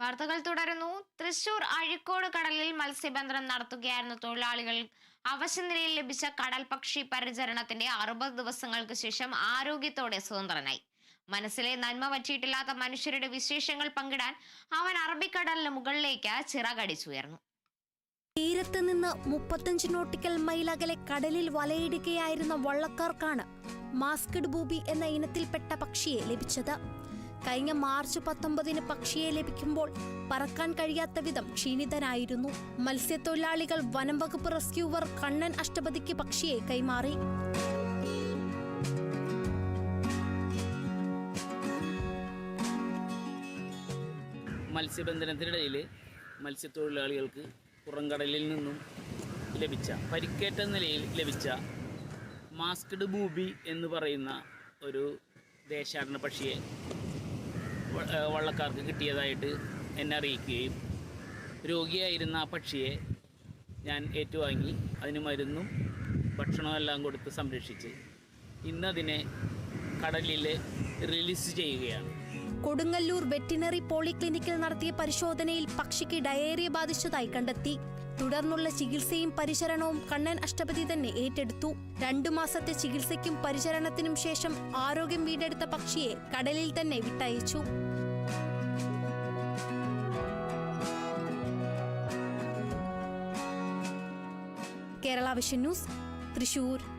വാർത്തകൾ തുടരുന്നു. തൃശൂർ അഴിക്കോട് കടലിൽ മത്സ്യബന്ധനം നടത്തുകയായിരുന്ന തൊഴിലാളികൾ അവശനിലയിൽ ലഭിച്ച കടൽ പക്ഷി പരിചരണത്തിന്റെ അറുപത് ദിവസങ്ങൾക്ക് ശേഷം ആരോഗ്യത്തോടെ സ്വതന്ത്രനായി. മനസ്സിലെ നന്മ പറ്റിയിട്ടില്ലാത്ത മനുഷ്യരുടെ വിശേഷങ്ങൾ പങ്കിടാൻ അവൻ അറബിക്കടലിന് മുകളിലേക്ക് ചിറകടിച്ചുയർന്നു. തീരത്ത് നിന്ന് മുപ്പത്തഞ്ച് നോട്ടിക്കൽ മൈൽ അകലെ കടലിൽ വലയിടുകയായിരുന്ന വള്ളക്കാർക്കാണ് മാസ്കഡ് ബൂബി എന്ന ഇനത്തിൽപ്പെട്ട പക്ഷിയെ ലഭിച്ചത്. കഴിഞ്ഞ മാർച്ച് പത്തൊമ്പതിന് പക്ഷിയെ ലഭിക്കുമ്പോൾ പറക്കാൻ കഴിയാത്ത വിധം ക്ഷീണിതനായിരുന്നു. മത്സ്യത്തൊഴിലാളികൾ വനം വകുപ്പ് റെസ്ക്യൂവർ കണ്ണൻ അഷ്ടപതിക്ക് പക്ഷിയെ കൈമാറി. മത്സ്യബന്ധനത്തിനിടയിൽ മത്സ്യത്തൊഴിലാളികൾക്ക് പുറംകടലിൽ നിന്നും ലഭിച്ച പരിക്കേറ്റ നിലയിൽ ലഭിച്ച മാസ്ക്ഡ് ബൂബി എന്ന് പറയുന്ന ഒരു ദേശാടന പക്ഷിയെ വള്ളക്കാർക്ക് കിട്ടിയതായിട്ട് എന്നെ അറിയിക്കുകയും രോഗിയായിരുന്ന ആ പക്ഷിയെ ഞാൻ ഏറ്റുവാങ്ങി. അതിന് മരുന്നും ഭക്ഷണമെല്ലാം കൊടുത്ത് സംരക്ഷിച്ച് ഇന്നതിനെ കടലിൽ റിലീസ് ചെയ്യുകയാണ്. കൊടുങ്ങല്ലൂർ വെറ്റിനറി പോളിക്ലിനിക്കിൽ നടത്തിയ പരിശോധനയിൽ പക്ഷിക്ക് ഡയേറിയ ബാധിച്ചതായി കണ്ടെത്തി. തുടർന്നുള്ള ചികിത്സയും പരിചരണവും കണ്ണൻ അഷ്ടപതി തന്നെ ഏറ്റെടുത്തു. രണ്ടു മാസത്തെ ചികിത്സയ്ക്കും പരിചരണത്തിനും ശേഷം ആരോഗ്യം വീണ്ടെടുത്ത പക്ഷിയെ കടലിൽ തന്നെ വിട്ടയച്ചു. Kerala vision news Thrissur.